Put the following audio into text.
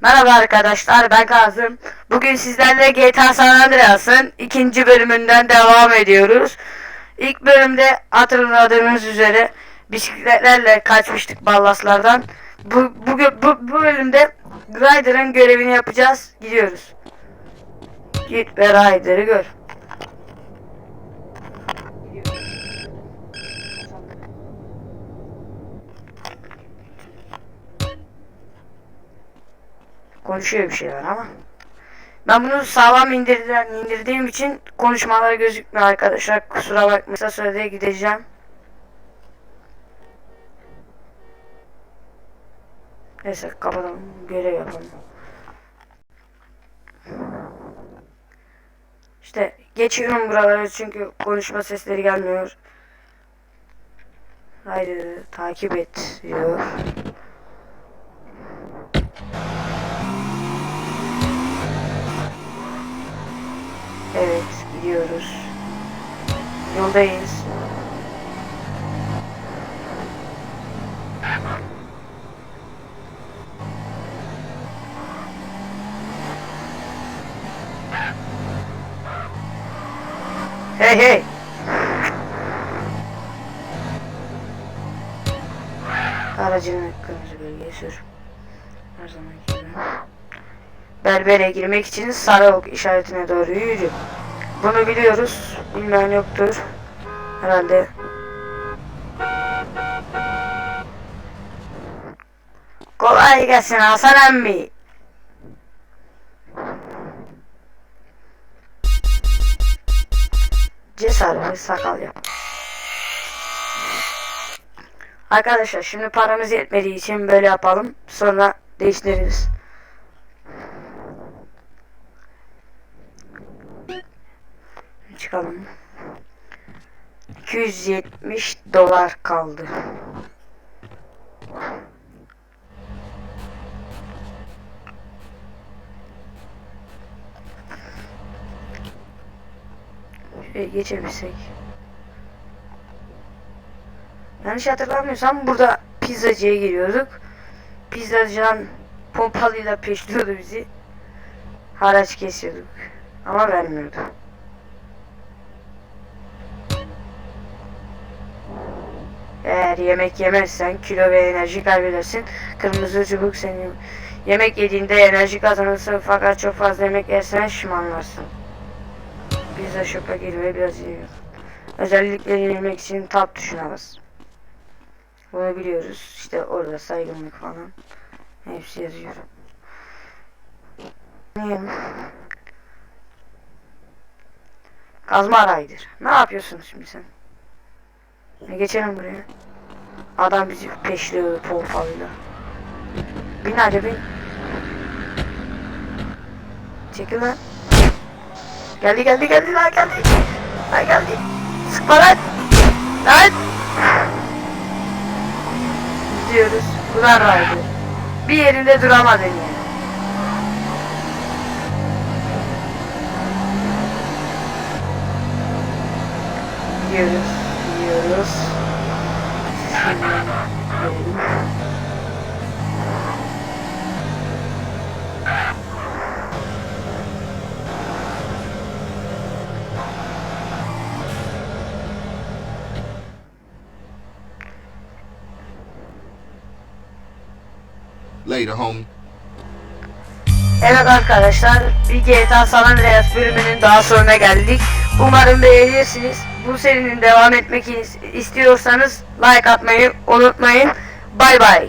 Merhaba arkadaşlar ben Kazım. Bugün sizlerle GTA San Andreas'ın ikinci bölümünden devam ediyoruz. İlk bölümde hatırladığınız üzere bisikletlerle kaçmıştık ballaslardan. Bu, bu, bu, bu bölümde Ryder'ın görevini yapacağız. Gidiyoruz. Git ve Ryder'ı gör. Konuşuyor bir şeyler ama. Ben bunu sağlam indirdiğim, indirdiğim için konuşmalar gözükmüyor arkadaşlar. Kusura bakmayın. Kısa sürede gideceğim. Neyse kapatalım. Görev yapalım. İşte geçiyorum buraları çünkü konuşma sesleri gelmiyor. Haydi takip et diyor. Evet gidiyoruz. Yoldayız. Hey hey. Aracını kırmızı bölgeye sür. Her zamanki gibi. Berbere girmek için sarı ok işaretine doğru yürü. Bunu biliyoruz. Bilmeyen yoktur. Herhalde. Kolay gelsin Hasan emmi. Cesaret sakal yap. Arkadaşlar şimdi paramız yetmediği için böyle yapalım. Sonra değiştiririz. Çıkalım. 270 dolar kaldı. Şöyle geçebilsek. Yanlış hatırlamıyorsam burada pizzacıya giriyorduk. Pizzacıdan pompalıyla peşliyordu bizi. Haraç kesiyorduk. Ama vermiyordu. Eğer yemek yemezsen kilo ve enerji kaybedersin. Kırmızı çubuk seni yemek yediğinde enerji kazanırsın fakat çok fazla yemek yersen şımanlarsın. Pizza shop'a gir ve biraz yiyor. Özellikleri yemek için tab tuşuna. Bunu biliyoruz. İşte orada saygınlık falan. Hepsi yazıyor. Yiyelim. Kazma araydır. Ne yapıyorsun şimdi sen? Ne geçelim buraya. Adam bizi peşliyor pompalıyla. Bin hadi bin. Çekil lan. Geldi geldi geldi lan geldi. Lan geldi. Sıkma lan. Lan. Gidiyoruz. Ulan raydı. Bir yerinde duramadın ya. Gidiyoruz. Gidiyoruz. Later, homie. Evet arkadaşlar bir GTA San Andreas bölümünün daha sonuna geldik. Umarım beğenirsiniz. Bu serinin devam etmek is- istiyorsanız like atmayı unutmayın. Bay bay.